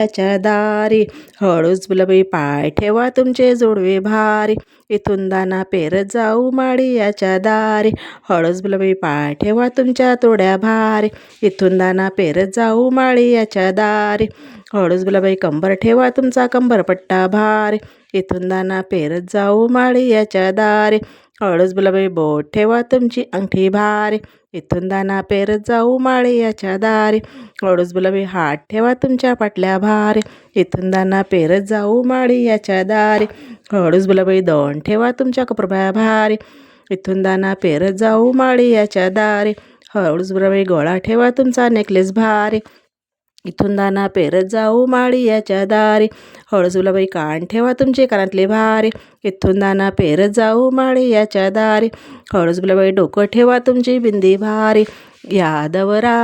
त्याच्या दारी. हळूच बुलबाई पाय ठेवा तुमचे जोडवे भारी. इथून दाना पेरत जाऊ माडी याच्या दारी. हळूच बुलबाई पाय ठेवा तुमच्या तोड्या भारी. इथून दाना पेरत जाऊ माळी याच्या दारी. हळूच बुलाबाई कंबर ठेवा तुमचा कंबरपट्टा भारी. इथून दाना पेरत जाऊ माळी याच्या दारी. हळूच बुलाबाई बोट ठेवा तुमची अंगठी भारी. इथून दाना पेरत जाऊ माळी याच्या दारी हळूस बुलाबाई हात ठेवा तुमच्या पाटल्या भारी. इथून दाना पेरत जाऊ माळी याच्या दारी हळूस बुलाबाई दोन ठेवा तुमच्या कपरबाया भारी. इथून दाना पेरत जाऊ माळी याच्या दारी हळूस बुलाबाई गोळा ठेवा तुमचा नेकलेस भारी. इथून दाना पेरत जाऊ माळी याच्या दारी हळसुलाबाई कान ठेवा तुमचे कानातले भारी. इथून दाना पेरत जाऊ माळी याच्या दारी हळसुलाबाई डोकं ठेवा तुमची बिंदी भारी. यादवरा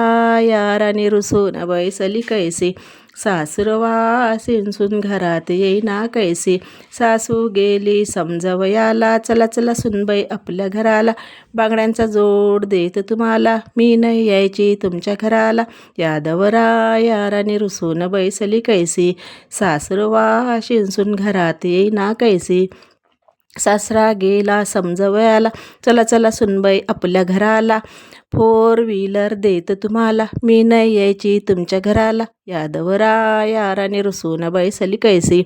या राणी रुसून बैसली कैसी. सासूरवा सिंसून घरात येईना कैसी. सासू गेली समजवयाला चला चला सुनबाई आपल्या घराला. बांगड्यांचा जोड देत तुम्हाला. मी नाही यायची तुमच्या घराला. यादवरा याराने रुसून बैसली कैसी. सासूरवा शिंसून घरात येईना कैसी. सासरा गेला समजवयाला चला चला सुनबाई आपल्या घराला. फोर व्हीलर देत तुम्हाला. मी नाही यायची तुमच्या घराला. यादवरा याराने रुसून बैसली कैसी.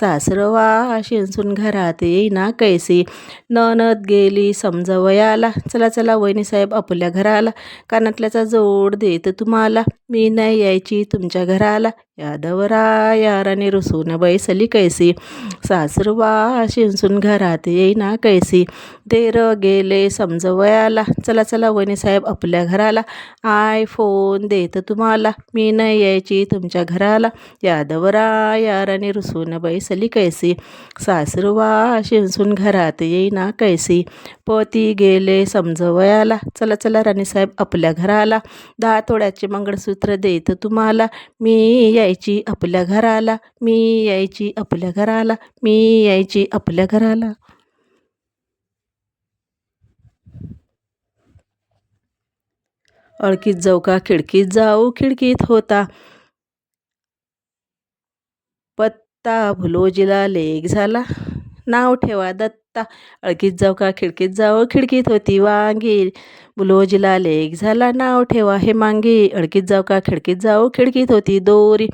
सासरवा शिंसून घरात येईना कैसी. ननद गेली समजवयाला. चला चला वहिनीसाहेब आपल्या घराला. कानातल्याचा जोड देत तुम्हाला. मी नाही यायची तुमच्या घराला. यादवरा याराने रुसून बैसली कैसी. सासरवा शिंसून घरात येईना कैसी. देर गेले समजवयाला. चला चला वहिनीसाहेब आपल्या घराला. आय फोन देत तुम्हाला. मी नाही यायची तुमच्या घराला. यादवरा याराने रुसून बैसली कैसी. सासरवा शिंसून घरात येईना कैसी. पती गेले समजवयाला. चला चला राणीसाहेब आपल्या घराला. दहा तोड्याचे मंगळसूत्र देत तुम्हाला. मी यायची आपल्या घराला. मी यायची आपल्या घराला. मी यायची आपल्या घराला. अळकीत जाऊ का? खिडकीत जाऊ. खिडकीत होता. पत्ता भुलोजीला लेख झाला. नाव ठेवा दत्ता. अळकीत जाऊ का खिडकीत जाऊ? खिडकीत होती वांगी बुलोजीला लेख झाला. नाव ठेवा हे मांगी अळकीत जाऊ का खिडकीत जाऊ? खिडकीत होती दोरी.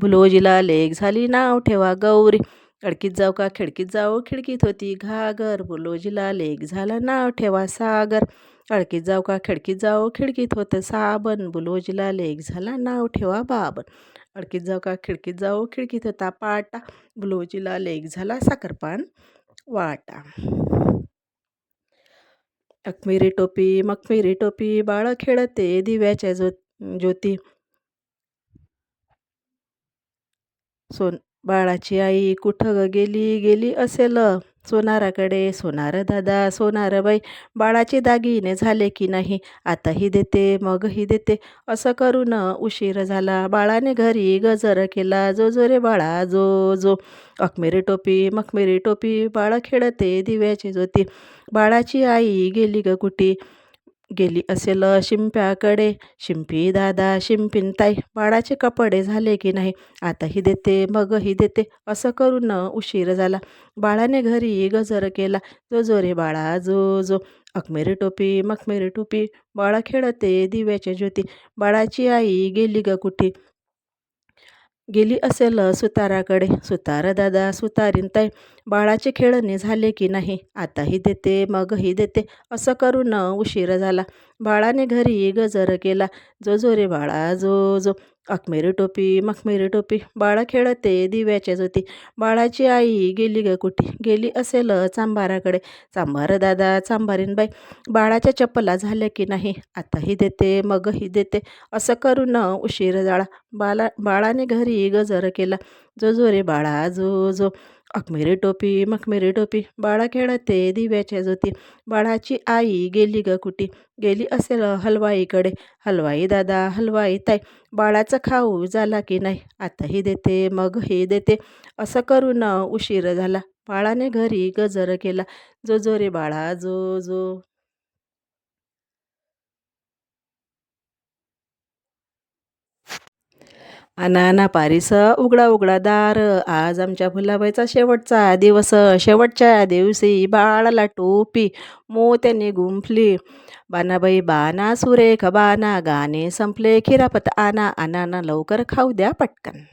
बुलोजीला लेख झाली. नाव ठेवा गौरी. अडकीत जाऊ का खिडकीत जाऊ? खिडकीत होती घागर. बुलोजीला लेख झाला. नाव ठेवा सागर. अडकीत जाऊ का खिडकीत जाऊ? खिडकीत होतं साबण. बुलोजीला लेख झाला. नाव ठेवा बाबन अडकीत जाऊ का? खिडकीत जाऊ? खिडकीत होता पाटा ब्लोजीला लेक झाला साखरपान वाटा. अकमिरी टोपी मखमिरी टोपी बाळ खेळते दिव्याच्या ज्यो ज्योती. सोन बाळाची आई कुठं गेली? गेली असेल. सोनाराकडे सोनार दादा सोनारं बाई बाळाचे दागिने झाले की नाही? आताही देते मगही देते. असं करून उशीर झाला. बाळाने घरी गजर केला. जो जो रे बाळा जो जो. अखमेरी टोपी मखमेरी टोपी बाळा खेळते दिव्याची ज्योती बाळाची आई गेली ग कुटी. गेली असेल शिंप्याकडे. शिंपी दादा शिंपीन ताई बाळाचे कपडे झाले की नाही? आताही देते मगही देते. असं करून उशीर झाला. बाळाने घरी गजर केला. जो जो रे बाळा जो जो. अखमेरी टोपी मखमेरी टोपी. बाळा खेळते दिव्याच्या ज्योती. बाळाची आई गेली ग कुठी? गेली असेल सुताराकडे. सुतार दादा सुतारीन ताई. बाळाचे खेळणे झाले की नाही? आताही देते मगही देते. असं करून उशीर झाला. बाळाने घरी गजर केला. जो जो रे बाळा जो जो. अखमेरी टोपी मखमेरी टोपी. बाळा खेळते दिव्याच्या ज्योती बाळाची आई गेली ग कुठे? गेली असेल चांभाराकडे चांभार दादा चांभारीन बाई. बाळाच्या चप्पला झाल्या की नाही? आताही देते मगही देते. असं करून उशीर जाळा बाला बाळाने घरी गजर केला. जो जो रे बाळा जो जो. अखमेरी टोपी मखमेरी टोपी बाळा खेळते दिव्याच्या ज्योती बाळाची आई गेली ग कुटी गेली असेल हलवाईकडे. हलवाई दादा हलवाई ताई बाळाचं खाऊ झाला की नाही? आताही देते मगही देते. असं करून उशीर झाला. बाळाने घरी गजर केला. जो जो रे बाळा जो जो. अनाना पारिस उघडा उघडा दार. आज आमच्या भुलाबाईचा शेवटचा दिवस. शेवटच्या दिवशी बाळाला टोपी मोत्याने गुंफली. बानाबाई बाना सुरेख बाना गाणे संपले. खिरापत आना अनाना लवकर खाऊ द्या पटकन.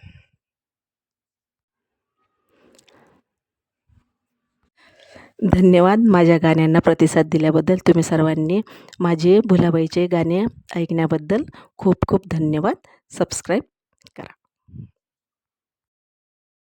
धन्यवाद माझ्या गाण्यांना प्रतिसाद दिल्याबद्दल. तुम्ही सर्वांनी माझे भुलाबाईचे गाणे ऐकण्याबद्दल खूप खूप धन्यवाद. Subscribe Got it.